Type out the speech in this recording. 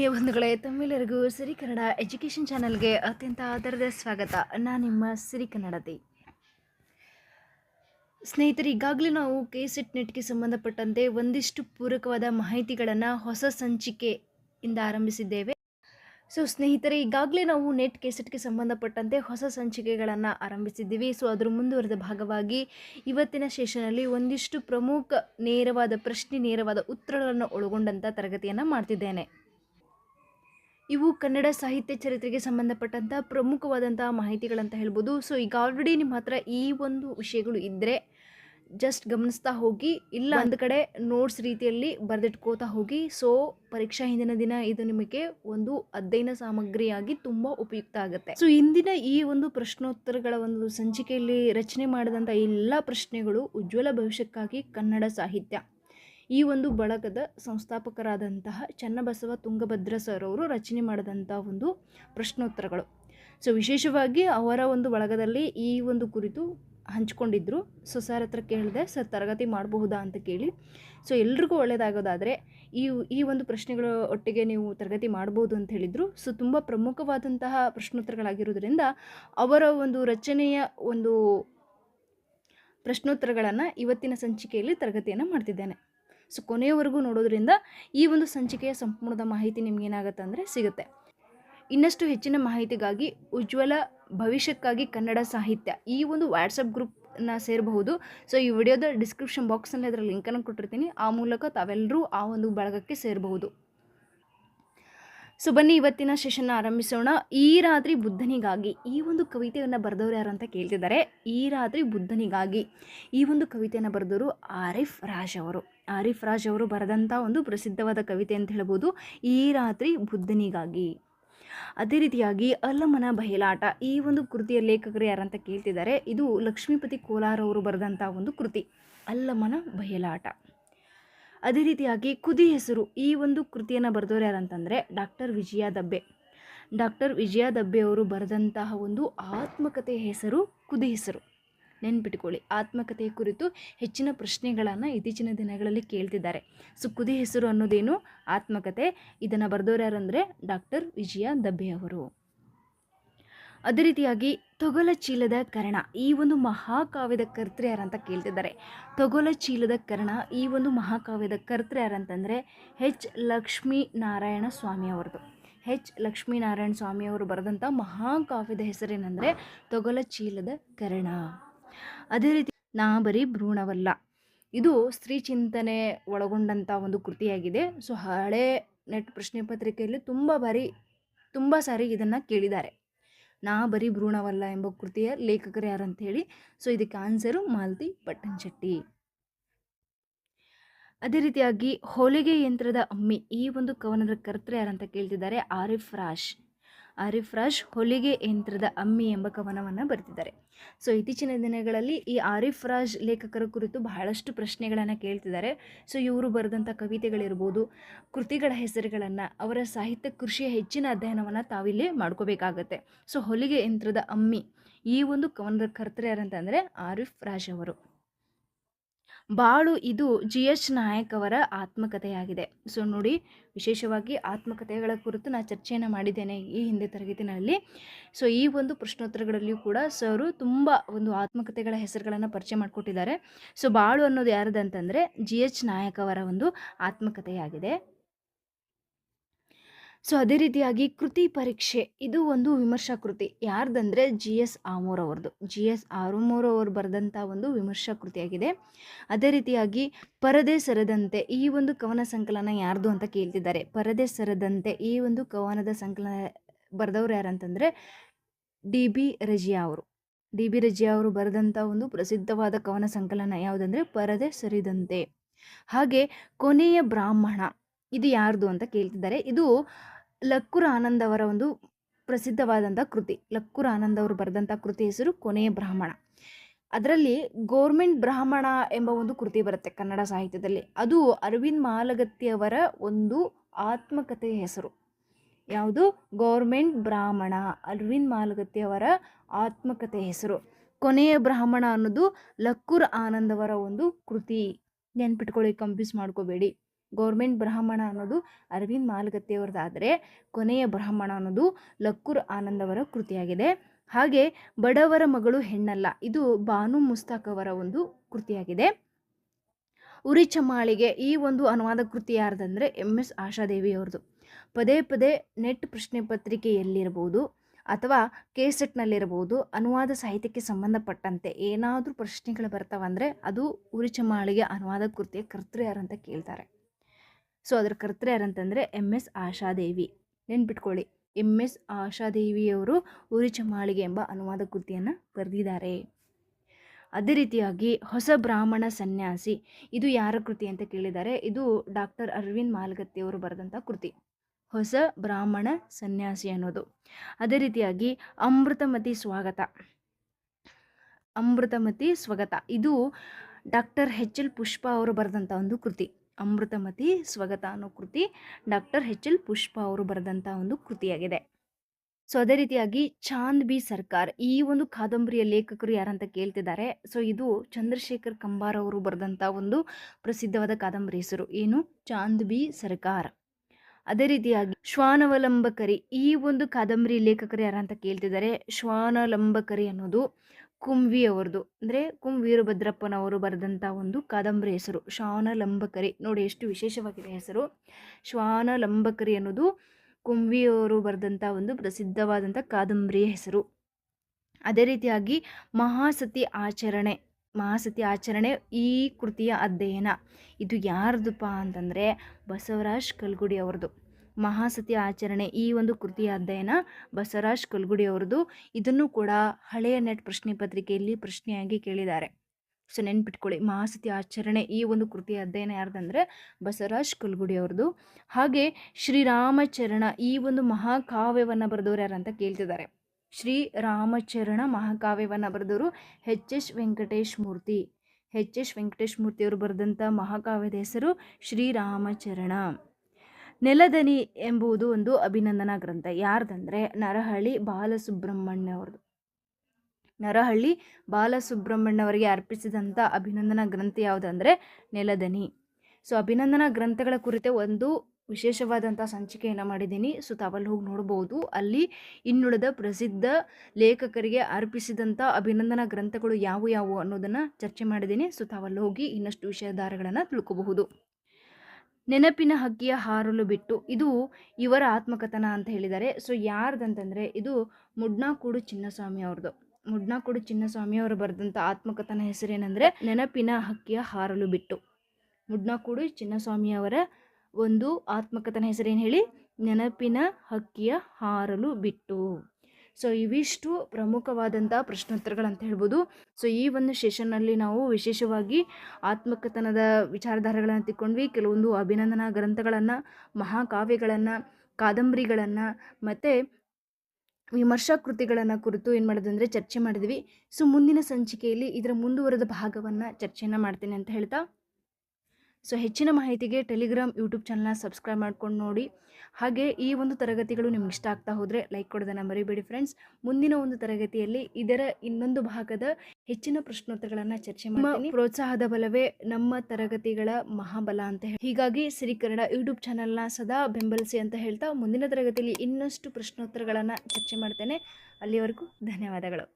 ಆತ್ಮೀಯ ಬಂಧುಗಳೇ, ತಮ್ಮೆಲ್ಲರಿಗೂ ಸಿರಿ ಕನ್ನಡ ಎಜುಕೇಷನ್ ಚಾನಲ್ಗೆ ಅತ್ಯಂತ ಆಧಾರದ ಸ್ವಾಗತ. ನಾನು ನಿಮ್ಮ ಸಿರಿ ಕನ್ನಡತಿ. ಸ್ನೇಹಿತರೆ, ಈಗಾಗಲೇ ನಾವು ಕೆ ಸೆಟ್ ನೆಟ್ಗೆ ಸಂಬಂಧಪಟ್ಟಂತೆ ಒಂದಿಷ್ಟು ಪೂರಕವಾದ ಮಾಹಿತಿಗಳನ್ನು ಹೊಸ ಸಂಚಿಕೆಯಿಂದ ಆರಂಭಿಸಿದ್ದೇವೆ. ಸೊ, ಸ್ನೇಹಿತರೆ, ಈಗಾಗಲೇ ನಾವು ನೆಟ್ ಕೆಸೆಟ್ಗೆ ಸಂಬಂಧಪಟ್ಟಂತೆ ಹೊಸ ಸಂಚಿಕೆಗಳನ್ನು ಆರಂಭಿಸಿದ್ದೀವಿ. ಸೊ, ಅದರ ಮುಂದುವರೆದ ಭಾಗವಾಗಿ ಇವತ್ತಿನ ಸೆಷನಲ್ಲಿ ಒಂದಿಷ್ಟು ಪ್ರಮುಖ ನೇರವಾದ, ಪ್ರಶ್ನೆ ನೇರವಾದ ಉತ್ತರಗಳನ್ನು ಒಳಗೊಂಡಂಥ ತರಗತಿಯನ್ನು ಮಾಡ್ತಿದ್ದೇನೆ. ಇವು ಕನ್ನಡ ಸಾಹಿತ್ಯ ಚರಿತ್ರೆಗೆ ಸಂಬಂಧಪಟ್ಟಂಥ ಪ್ರಮುಖವಾದಂಥ ಮಾಹಿತಿಗಳಂತ ಹೇಳ್ಬೋದು. ಸೊ ಈಗ ಆಲ್ರೆಡಿ ನಿಮ್ಮ ಹತ್ರ ಈ ಒಂದು ವಿಷಯಗಳು ಇದ್ದರೆ ಜಸ್ಟ್ ಗಮನಿಸ್ತಾ ಹೋಗಿ ಇಲ್ಲ ಒಂದು ಕಡೆ ನೋಟ್ಸ್ ರೀತಿಯಲ್ಲಿ ಬರೆದಿಟ್ಕೋತಾ ಹೋಗಿ. ಸೊ ಪರೀಕ್ಷಾ ಹಿಂದಿನ ದಿನ ಇದು ನಿಮಗೆ ಒಂದು ಅಧ್ಯಯನ ಸಾಮಗ್ರಿಯಾಗಿ ತುಂಬ ಉಪಯುಕ್ತ ಆಗುತ್ತೆ. ಸೊ ಇಂದಿನ ಈ ಒಂದು ಪ್ರಶ್ನೋತ್ತರಗಳ ಒಂದು ಸಂಚಿಕೆಯಲ್ಲಿ ರಚನೆ ಮಾಡಿದಂಥ ಎಲ್ಲ ಪ್ರಶ್ನೆಗಳು ಉಜ್ವಲ ಭವಿಷ್ಯಕ್ಕಾಗಿ ಕನ್ನಡ ಸಾಹಿತ್ಯ. ಈ ಒಂದು ಬಳಗದ ಸಂಸ್ಥಾಪಕರಾದಂತಹ ಚನ್ನಬಸವ ತುಂಗಭದ್ರ ಸರ್ ಅವರು ರಚನೆ ಮಾಡಿದಂಥ ಒಂದು ಪ್ರಶ್ನೋತ್ತರಗಳು. ಸೊ ವಿಶೇಷವಾಗಿ ಅವರ ಒಂದು ಬಳಗದಲ್ಲಿ ಈ ಒಂದು ಕುರಿತು ಹಂಚ್ಕೊಂಡಿದ್ರು. ಸೊ ಸರ್ ಹತ್ರ ಕೇಳಿದೆ ಸರ್ ತರಗತಿ ಮಾಡಬಹುದಾ ಅಂತ ಕೇಳಿ. ಸೊ ಎಲ್ರಿಗೂ ಒಳ್ಳೆಯದಾಗೋದಾದರೆ ಈ ಈ ಒಂದು ಪ್ರಶ್ನೆಗಳ ಒಟ್ಟಿಗೆ ನೀವು ತರಗತಿ ಮಾಡ್ಬೋದು ಅಂತ ಹೇಳಿದರು. ಸೊ ತುಂಬ ಪ್ರಮುಖವಾದಂತಹ ಪ್ರಶ್ನೋತ್ತರಗಳಾಗಿರೋದ್ರಿಂದ ಅವರ ಒಂದು ರಚನೆಯ ಒಂದು ಪ್ರಶ್ನೋತ್ತರಗಳನ್ನು ಇವತ್ತಿನ ಸಂಚಿಕೆಯಲ್ಲಿ ತರಗತಿಯನ್ನು ಮಾಡ್ತಿದ್ದೇನೆ. ಸೊ ಕೊನೆಯವರೆಗೂ ನೋಡೋದ್ರಿಂದ ಈ ಒಂದು ಸಂಚಿಕೆಯ ಸಂಪೂರ್ಣದ ಮಾಹಿತಿ ನಿಮ್ಗೇನಾಗುತ್ತೆ ಅಂದರೆ ಸಿಗುತ್ತೆ. ಇನ್ನಷ್ಟು ಹೆಚ್ಚಿನ ಮಾಹಿತಿಗಾಗಿ ಉಜ್ವಲ ಭವಿಷ್ಯಕ್ಕಾಗಿ ಕನ್ನಡ ಸಾಹಿತ್ಯ ಈ ಒಂದು ವಾಟ್ಸಪ್ ಗ್ರೂಪ್ನ ಸೇರಬಹುದು. ಸೊ ಈ ವಿಡಿಯೋದ ಡಿಸ್ಕ್ರಿಪ್ಷನ್ ಬಾಕ್ಸ್ನಲ್ಲಿ ಅದರ ಲಿಂಕನ್ನು ಕೊಟ್ಟಿರ್ತೀನಿ. ಆ ಮೂಲಕ ತಾವೆಲ್ಲರೂ ಆ ಒಂದು ಬಳಗಕ್ಕೆ ಸೇರಬಹುದು. ಸೊ ಬನ್ನಿ ಇವತ್ತಿನ ಸೆಷನ್ನ ಆರಂಭಿಸೋಣ. ಈ ರಾತ್ರಿ ಬುದ್ಧನಿಗಾಗಿ ಈ ಒಂದು ಕವಿತೆಯನ್ನು ಬರೆದವರು ಯಾರು ಅಂತ ಕೇಳ್ತಿದ್ದಾರೆ. ಈ ರಾತ್ರಿ ಬುದ್ಧನಿಗಾಗಿ ಈ ಒಂದು ಕವಿತೆಯನ್ನು ಬರೆದವರು ಆರಿಫ್ ರಾಜ್ ಅವರು. ಆರಿಫ್ ರಾಜ್ ಅವರು ಬರೆದಂಥ ಒಂದು ಪ್ರಸಿದ್ಧವಾದ ಕವಿತೆ ಅಂತ ಹೇಳ್ಬೋದು, ಈ ರಾತ್ರಿ ಬುದ್ಧನಿಗಾಗಿ ಅದೇ ರೀತಿಯಾಗಿ, ಅಲ್ಲಮನ ಬಯಲಾಟ ಈ ಒಂದು ಕೃತಿಯ ಲೇಖಕರು ಯಾರಂತ ಕೇಳ್ತಿದ್ದಾರೆ, ಇದು ಲಕ್ಷ್ಮೀಪತಿ ಕೋಲಾರ ಅವರು ಬರೆದಂಥ ಒಂದು ಕೃತಿ, ಅಲ್ಲಮನ ಬಯಲಾಟ ಅದೇ ರೀತಿಯಾಗಿ, ಕುದಿ ಹೆಸರು ಈ ಒಂದು ಕೃತಿಯನ್ನು ಬರೆದವರು ಯಾರಂತಂದರೆ, ಡಾಕ್ಟರ್ ವಿಜಯ ದಬ್ಬೆ. ಡಾಕ್ಟರ್ ವಿಜಯ ದಬ್ಬೆ ಅವರು ಬರೆದಂತಹ ಒಂದು ಆತ್ಮಕಥೆಯ ಹೆಸರು, ಕುದಿ ಹೆಸರು ನೆನ್ಪಿಟ್ಕೊಳ್ಳಿ. ಆತ್ಮಕಥೆಯ ಕುರಿತು ಹೆಚ್ಚಿನ ಪ್ರಶ್ನೆಗಳನ್ನು ಇತ್ತೀಚಿನ ದಿನಗಳಲ್ಲಿ ಕೇಳ್ತಿದ್ದಾರೆ. ಸೊ, ಕುದಿ ಹೆಸರು ಅನ್ನೋದೇನು? ಆತ್ಮಕತೆ ಇದನ್ನು ಬರೆದವರು ಯಾರಂದರೆ ಡಾಕ್ಟರ್ ವಿಜಯ ದಬ್ಬೆ ಅವರು. ಅದೇ ರೀತಿಯಾಗಿ ತೊಗಲ ಚೀಲದ ಕರ್ಣ. ಈ ಒಂದು ಮಹಾಕಾವ್ಯದ ಕರ್ತೃ ಯಾರಂತ ಕೇಳ್ತಿದ್ದಾರೆ. ತೊಗಲ ಚೀಲದ ಕರ್ಣ ಈ ಒಂದು ಮಹಾಕಾವ್ಯದ ಕರ್ತೃ ಯಾರಂತಂದರೆ ಹೆಚ್ ಲಕ್ಷ್ಮೀ ನಾರಾಯಣ ಸ್ವಾಮಿ ಅವರದು ಹೆಚ್ ಲಕ್ಷ್ಮೀನಾರಾಯಣ ಸ್ವಾಮಿ ಅವರು ಬರೆದಂಥ ಮಹಾಕಾವ್ಯದ ಹೆಸರೇನೆಂದರೆ ತೊಗಲ ಚೀಲದ ಕರ್ಣ. ಅದೇ ರೀತಿ ನಾ ಬರೀ ಭ್ರೂಣವಲ್ಲ. ಇದು ಸ್ತ್ರೀ ಚಿಂತನೆ ಒಳಗೊಂಡಂಥ ಒಂದು ಕೃತಿಯಾಗಿದೆ. ಸೊ, ಹಳೆ ನೆಟ್ ಪ್ರಶ್ನೆ ಪತ್ರಿಕೆಯಲ್ಲಿ ತುಂಬ ಬಾರಿ, ತುಂಬ ಸಾರಿ ಇದನ್ನು ಕೇಳಿದ್ದಾರೆ. ನಾ ಬರೀ ಭ್ರೂಣವಲ್ಲ ಎಂಬ ಕೃತಿಯ ಲೇಖಕರು ಅಂತ ಹೇಳಿ. ಸೊ, ಇದಕ್ಕೆ ಆನ್ಸರು ಮಾಲ್ತಿ ಪಟ್ಟಣಶೆಟ್ಟಿ ಅದೇ ರೀತಿಯಾಗಿ ಹೊಲಿಗೆ ಯಂತ್ರದ ಅಮ್ಮಿ, ಈ ಒಂದು ಕವನದ ಕರ್ತೃ ಯಾರಂತ ಕೇಳ್ತಿದ್ದಾರೆ, ಆರಿಫ್ ರಾಶ್. ಆರಿಫ್ ಹೊಲಿಗೆ ಯಂತ್ರದ ಅಮ್ಮಿ ಎಂಬ ಕವನವನ್ನು ಬರೆದಿದ್ದಾರೆ. ಸೊ, ಇತ್ತೀಚಿನ ದಿನಗಳಲ್ಲಿ ಈ ಆರಿಫ್ ರಾಜ್ ಲೇಖಕರ ಕುರಿತು ಬಹಳಷ್ಟು ಪ್ರಶ್ನೆಗಳನ್ನು ಕೇಳ್ತಿದ್ದಾರೆ. ಸೊ, ಇವರು ಬರೆದಂಥ ಕವಿತೆಗಳಿರ್ಬೋದು, ಕೃತಿಗಳ ಹೆಸರುಗಳನ್ನು, ಅವರ ಸಾಹಿತ್ಯ ಕೃಷಿಯ ಹೆಚ್ಚಿನ ಅಧ್ಯಯನವನ್ನು ತಾವಿಲ್ಲಿ ಮಾಡ್ಕೋಬೇಕಾಗತ್ತೆ. ಸೊ, ಹೊಲಿಗೆ ಯಂತ್ರದ ಅಮ್ಮಿ ಈ ಒಂದು ಕವನದ ಕರ್ತೃ ಯಾರಂತಂದರೆ ಆರಿಫ್ ರಾಜ್ ಅವರು. ಬಾಳು ಇದು ಜಿ ಎಚ್ ನಾಯಕ್ ಅವರ ಆತ್ಮಕಥೆಯಾಗಿದೆ. ಸೊ ನೋಡಿ, ವಿಶೇಷವಾಗಿ ಆತ್ಮಕಥೆಗಳ ಕುರಿತು ನಾನು ಚರ್ಚೆಯನ್ನು ಮಾಡಿದ್ದೇನೆ ಈ ಹಿಂದೆ ತರಗತಿನಲ್ಲಿ. ಸೊ ಈ ಒಂದು ಪ್ರಶ್ನೋತ್ತರಗಳಲ್ಲಿಯೂ ಕೂಡ ಸರ್ ತುಂಬ ಒಂದು ಆತ್ಮಕಥೆಗಳ ಹೆಸರುಗಳನ್ನು ಪರಿಚಯ ಮಾಡಿಕೊಟ್ಟಿದ್ದಾರೆ. ಸೊ ಬಾಳು ಅನ್ನೋದು ಯಾರದಂತಂದರೆ ಜಿ ಎಚ್ ನಾಯಕ್ ಅವರ ಒಂದು ಆತ್ಮಕಥೆಯಾಗಿದೆ. ಸೊ, ಅದೇ ರೀತಿಯಾಗಿ ಕೃತಿ ಪರೀಕ್ಷೆ, ಇದು ಒಂದು ವಿಮರ್ಶಾ ಕೃತಿ. ಯಾರ್ದಂದರೆ ಜಿ ಎಸ್ ಆಮೂರ್ ಅವ್ರದ್ದು ಜಿ ಎಸ್ ಆರುಮೋರ್ ಅವರು ಬರೆದಂಥ ಒಂದು ವಿಮರ್ಶಾ ಕೃತಿಯಾಗಿದೆ. ಅದೇ ರೀತಿಯಾಗಿ ಪರದೆ ಸರದಂತೆ ಈ ಒಂದು ಕವನ ಸಂಕಲನ ಯಾರ್ದು ಅಂತ ಕೇಳ್ತಿದ್ದಾರೆ. ಪರದೆ ಸರದಂತೆ ಈ ಒಂದು ಕವನದ ಸಂಕಲನ ಬರೆದವ್ರು ಯಾರಂತಂದರೆ ಡಿ ಬಿ ರಜಿಯಾ ಅವರು. ಡಿ ಬಿ ರಜಿಯಾ ಅವರು ಬರೆದಂಥ ಒಂದು ಪ್ರಸಿದ್ಧವಾದ ಕವನ ಸಂಕಲನ ಯಾವುದಂದರೆ ಪರದೆ ಸರಿದಂತೆ. ಹಾಗೆ ಕೊನೆಯ ಬ್ರಾಹ್ಮಣ, ಇದು ಯಾರ್ದು ಅಂತ ಕೇಳ್ತಿದ್ದಾರೆ. ಇದು ಲಕ್ಕುರ ಆನಂದ್ ಅವರ ಒಂದು ಪ್ರಸಿದ್ಧವಾದಂಥ ಕೃತಿ. ಲಕ್ಕುರ ಆನಂದ್ ಅವರು ಬರೆದಂಥ ಕೃತಿ ಹೆಸರು ಕೊನೆಯ ಬ್ರಾಹ್ಮಣ. ಅದರಲ್ಲಿ ಗೋರ್ಮೆಂಟ್ ಬ್ರಾಹ್ಮಣ ಎಂಬ ಒಂದು ಕೃತಿ ಬರುತ್ತೆ ಕನ್ನಡ ಸಾಹಿತ್ಯದಲ್ಲಿ. ಅದು ಅರವಿಂದ್ ಮಾಲಗತ್ತಿಯವರ ಒಂದು ಆತ್ಮಕಥೆಯ ಹೆಸರು. ಯಾವುದು? ಗೌರ್ಮೆಂಟ್ ಬ್ರಾಹ್ಮಣ, ಅರವಿಂದ್ ಮಾಲಗತ್ತಿಯವರ ಆತ್ಮಕಥೆ ಹೆಸರು. ಕೊನೆಯ ಬ್ರಾಹ್ಮಣ ಅನ್ನೋದು ಲಕ್ಕುರ್ ಆನಂದವರ ಒಂದು ಕೃತಿ. ನೆನ್ಪಿಟ್ಕೊಳ್ಳಿ ಕಂಪ್ಯೂಸ್ ಮಾಡ್ಕೋಬೇಡಿ. ಗೌರ್ಮೆಂಟ್ ಬ್ರಾಹ್ಮಣ ಅನ್ನೋದು ಅರವಿಂದ್ ಮಾಲ್ಗತ್ತಿಯವ್ರದ್ದಾದರೆ ಕೊನೆಯ ಬ್ರಾಹ್ಮಣ ಅನ್ನೋದು ಲಕ್ಕೂರ್ ಆನಂದ್ ಅವರ ಕೃತಿಯಾಗಿದೆ. ಹಾಗೆ ಬಡವರ ಮಗಳು ಹೆಣ್ಣಲ್ಲ, ಇದು ಬಾನು ಮುಸ್ತಾಕ್ ಅವರ ಒಂದು ಕೃತಿಯಾಗಿದೆ. ಉರಿ ಚಮಾಳಿಗೆ ಈ ಒಂದು ಅನುವಾದ ಕೃತಿ ಯಾರ್ದಂದರೆ ಎಂ ಎಸ್ ಆಶಾದೇವಿ ಅವ್ರದ್ದು ಪದೇ ಪದೇ ನೆಟ್ ಪ್ರಶ್ನೆ ಪತ್ರಿಕೆಯಲ್ಲಿರಬಹುದು ಅಥವಾ ಕೇಸೆಟ್ನಲ್ಲಿರ್ಬೋದು ಅನುವಾದ ಸಾಹಿತ್ಯಕ್ಕೆ ಸಂಬಂಧಪಟ್ಟಂತೆ ಏನಾದರೂ ಪ್ರಶ್ನೆಗಳು ಬರ್ತಾವಂದರೆ ಅದು ಉರಿ ಚಮಾಳಿಗೆ ಅನುವಾದ ಕೃತಿಯ ಕರ್ತೃ ಯಾರಂತ ಕೇಳ್ತಾರೆ. ಸೊ ಅದರ ಕರ್ತೃ ಯಾರಂತಂದರೆ ಎಂ ಎಸ್ ಆಶಾದೇವಿ. ನೆನ್ಪಿಟ್ಕೊಳ್ಳಿ ಎಂ ಎಸ್ ಆಶಾದೇವಿಯವರು ಉರಿ ಚಮಾಳಿಗೆ ಎಂಬ ಅನುವಾದ ಕೃತಿಯನ್ನು ಬರೆದಿದ್ದಾರೆ. ಅದೇ ರೀತಿಯಾಗಿ ಹೊಸ ಬ್ರಾಹ್ಮಣ ಸನ್ಯಾಸಿ, ಇದು ಯಾರ ಕೃತಿ ಅಂತ ಕೇಳಿದ್ದಾರೆ ಇದು ಡಾಕ್ಟರ್ ಅರವಿಂದ್ ಮಾಲ್ಗತ್ತಿಯವರು ಬರೆದಂಥ ಕೃತಿ. ಹೊಸ ಬ್ರಾಹ್ಮಣ ಸನ್ಯಾಸಿ ಅನ್ನೋದು. ಅದೇ ರೀತಿಯಾಗಿ ಅಮೃತಮತಿ ಸ್ವಾಗತ. ಅಮೃತಮತಿ ಸ್ವಾಗತ. ಇದು ಡಾಕ್ಟರ್ ಎಚ್ ಎಲ್ ಪುಷ್ಪ ಅವರು ಬರೆದಂಥ ಒಂದು ಕೃತಿ. ಅಮೃತಮತಿ, ಸ್ವಗತ ಅನ್ನೋ ಕೃತಿ ಡಾಕ್ಟರ್ ಎಚ್ ಎಲ್ ಪುಷ್ಪ ಅವರು ಬರೆದಂಥ ಒಂದು ಕೃತಿಯಾಗಿದೆ. ಸೊ, ಅದೇ ರೀತಿಯಾಗಿ ಚಾಂದ್ ಬಿ ಸರ್ಕಾರ್, ಈ ಒಂದು ಕಾದಂಬರಿಯ ಲೇಖಕರು ಯಾರಂತ ಕೇಳ್ತಿದ್ದಾರೆ, ಸೊ, ಇದು ಚಂದ್ರಶೇಖರ್ ಕಂಬಾರ್ ಅವರು ಬರೆದಂಥ ಒಂದು ಪ್ರಸಿದ್ಧವಾದ ಕಾದಂಬರಿ ಹೆಸರು, ಏನು? ಚಾಂದ್ ಬಿ ಸರ್ಕಾರ್. ಅದೇ ರೀತಿಯಾಗಿ ಶ್ವಾನವಲಂಬಕರಿ, ಈ ಒಂದು ಕಾದಂಬರಿ ಲೇಖಕರು ಯಾರಂತ ಕೇಳ್ತಿದ್ದಾರೆ, ಶ್ವಾನಲಂಬಕರಿ ಅನ್ನೋದು ಕುಂವಿ ಅವರದು. ಅಂದರೆ ಕುಂ ವೀರಭದ್ರಪ್ಪನವರು ಬರೆದಂಥ ಒಂದು ಕಾದಂಬರಿ ಹೆಸರು. ಶ್ವಾನಲಂಬಕರಿ. ನೋಡಿ ಎಷ್ಟು ವಿಶೇಷವಾಗಿದೆ ಹೆಸರು. ಶ್ವಾನಲಂಬಕರಿ ಅನ್ನೋದು ಕುಂವಿಯವರು ಬರೆದಂಥ ಒಂದು ಪ್ರಸಿದ್ಧವಾದಂಥ ಕಾದಂಬರಿಯ ಹೆಸರು. ಅದೇ ರೀತಿಯಾಗಿ ಮಹಾಸತಿ ಆಚರಣೆ. ಮಹಾಸತಿ ಆಚರಣೆ ಈ ಕೃತಿಯ ಅಧ್ಯಯನ. ಇದು ಯಾರದಪ್ಪ ಅಂತಂದರೆ ಬಸವರಾಜ್ ಕಲ್ಗುಡಿ ಅವ್ರದ್ದು ಮಹಾಸತಿ ಆಚರಣೆ ಈ ಒಂದು ಕೃತಿಯ ಅಧ್ಯಯನ ಬಸವರಾಜ್ ಕಲ್ಗುಡಿ ಅವ್ರದ್ದು. ಇದನ್ನು ಕೂಡ ಹಳೆಯ ನೆಟ್ ಪ್ರಶ್ನೆ ಪತ್ರಿಕೆಯಲ್ಲಿ ಪ್ರಶ್ನೆಯಾಗಿ ಕೇಳಿದ್ದಾರೆ. ಸೊ, ನೆನ್ಪಿಟ್ಕೊಳ್ಳಿ, ಮಹಾಸತಿ ಆಚರಣೆ ಈ ಒಂದು ಕೃತಿಯ ಅಧ್ಯಯನ ಯಾರ್ದಂದ್ರೆ ಬಸವರಾಜ್ ಕಲ್ಗುಡಿ ಅವ್ರದ್ದು. ಹಾಗೆ ಶ್ರೀರಾಮಚರಣ ಈ ಒಂದು ಮಹಾಕಾವ್ಯವನ್ನು ಬರೆದವರು ಯಾರಂತ ಕೇಳ್ತಿದ್ದಾರೆ. ಶ್ರೀ ರಾಮಚರಣ ಮಹಾಕಾವ್ಯವನ್ನು ಬರೆದವರು H S Venkatesh Murthy. H S Venkatesh ಮೂರ್ತಿಯವರು ಬರೆದಂಥ ಮಹಾಕಾವ್ಯದ ಹೆಸರು ಶ್ರೀರಾಮಚರಣ. ನೆಲದನಿ ಎಂಬುದು ಒಂದು ಅಭಿನಂದನಾ ಗ್ರಂಥ. ಯಾರ್ದಂದರೆ ನರಹಳ್ಳಿ ಬಾಲಸುಬ್ರಹ್ಮಣ್ಯ ಅವ್ರದ್ದು ನರಹಳ್ಳಿ ಬಾಲಸುಬ್ರಹ್ಮಣ್ಯವರಿಗೆ ಅರ್ಪಿಸಿದಂಥ ಅಭಿನಂದನಾ ಗ್ರಂಥ ಯಾವುದಂದರೆ ನೆಲದನಿ. ಸೊ ಅಭಿನಂದನಾ ಗ್ರಂಥಗಳ ಕುರಿತೆ ಒಂದು ವಿಶೇಷವಾದಂಥ ಸಂಚಿಕೆಯನ್ನು ಮಾಡಿದ್ದೀನಿ. ಸೊ ತಾವಲ್ಲಿ ಹೋಗಿ ನೋಡ್ಬೋದು. ಅಲ್ಲಿ ಇನ್ನುಳಿದ ಪ್ರಸಿದ್ಧ ಲೇಖಕರಿಗೆ ಅರ್ಪಿಸಿದಂಥ ಅಭಿನಂದನಾ ಗ್ರಂಥಗಳು ಯಾವು ಯಾವುವು ಅನ್ನೋದನ್ನು ಚರ್ಚೆ ಮಾಡಿದ್ದೀನಿ. ಸೊ ತಾವಲ್ಲಿ ಹೋಗಿ ಇನ್ನಷ್ಟು ವಿಷಯಧಾರಗಳನ್ನು ತಿಳ್ಕೊಬಹುದು. ನೆನಪಿನ ಹಕ್ಕಿಯ ಹಾರಲು ಬಿಟ್ಟು ಇದು ಇವರ ಆತ್ಮಕಥನ ಅಂತ ಹೇಳಿದ್ದಾರೆ. ಸೊ ಯಾರ್ದಂತಂದರೆ ಇದು ಮುಡ್ನಾಕೂಡು ಚಿನ್ನಸ್ವಾಮಿ ಅವ್ರದ್ದು. ಮುಡ್ನಾಕೂಡು ಚಿನ್ನಸ್ವಾಮಿ ಅವರು ಬರೆದಂಥ ಆತ್ಮಕಥನ ಹೆಸರೇನೆಂದರೆ ನೆನಪಿನ ಹಕ್ಕಿಯ ಹಾರಲು ಬಿಟ್ಟು. ಮುಡ್ನಾಕೂಡು ಚಿನ್ನಸ್ವಾಮಿ ಅವರ ಒಂದು ಆತ್ಮಕಥನ ಹೆಸರೇನು ಹೇಳಿ? ನೆನಪಿನ ಹಕ್ಕಿಯ ಹಾರಲು ಬಿಟ್ಟು. ಸೊ ಇವಿಷ್ಟು ಪ್ರಮುಖವಾದಂಥ ಪ್ರಶ್ನೋತ್ತರಗಳಂತ ಹೇಳ್ಬೋದು. ಸೊ ಈ ಒಂದು ಸೆಷನ್ನಲ್ಲಿ ನಾವು ವಿಶೇಷವಾಗಿ ಆತ್ಮಕಥನದ ವಿಚಾರಧಾರೆಗಳನ್ನು ತಿಕ್ಕೊಂಡ್ವಿ ಕೆಲವೊಂದು ಅಭಿನಂದನಾ ಗ್ರಂಥಗಳನ್ನು, ಮಹಾಕಾವ್ಯಗಳನ್ನು, ಕಾದಂಬರಿಗಳನ್ನು ಮತ್ತು ವಿಮರ್ಶಾ ಕೃತಿಗಳನ್ನು ಕುರಿತು ಏನು ಮಾಡೋದಂದರೆ ಚರ್ಚೆ ಮಾಡಿದ್ವಿ. ಸೊ ಮುಂದಿನ ಸಂಚಿಕೆಯಲ್ಲಿ ಇದರ ಮುಂದುವರೆದ ಭಾಗವನ್ನು ಚರ್ಚೆಯನ್ನು ಮಾಡ್ತೀನಿ ಅಂತ ಹೇಳ್ತಾ ಸೊ ಹೆಚ್ಚಿನ ಮಾಹಿತಿಗೆ ಟೆಲಿಗ್ರಾಮ್ ಯೂಟ್ಯೂಬ್ ಚಾನಲ್ನ ಸಬ್ಸ್ಕ್ರೈಬ್ ಮಾಡ್ಕೊಂಡು ನೋಡಿ. ಹಾಗೆ ಈ ಒಂದು ತರಗತಿಗಳು ನಿಮ್ಗೆ ಇಷ್ಟ ಆಗ್ತಾ ಹೋದರೆ ಲೈಕ್ ಕೊಡೋದನ್ನು ಮರಿಬೇಡಿ ಫ್ರೆಂಡ್ಸ್ ಮುಂದಿನ ಒಂದು ತರಗತಿಯಲ್ಲಿ ಇದರ ಇನ್ನೊಂದು ಭಾಗದ ಹೆಚ್ಚಿನ ಪ್ರಶ್ನೋತ್ತರಗಳನ್ನು ಚರ್ಚೆ ಮಾಡಿ ಪ್ರೋತ್ಸಾಹದ ಬಲವೇ ನಮ್ಮ ತರಗತಿಗಳ ಮಹಾಬಲ ಅಂತ ಹೇಳಿ. ಹೀಗಾಗಿ ಸಿರಿ ಕನ್ನಡ ಯೂಟ್ಯೂಬ್ ಚಾನಲ್ನ ಸದಾ ಬೆಂಬಲಿಸಿ ಅಂತ ಹೇಳ್ತಾ ಮುಂದಿನ ತರಗತಿಯಲ್ಲಿ ಇನ್ನಷ್ಟು ಪ್ರಶ್ನೋತ್ತರಗಳನ್ನು ಚರ್ಚೆ ಮಾಡ್ತೇನೆ. ಅಲ್ಲಿವರೆಗೂ ಧನ್ಯವಾದಗಳು.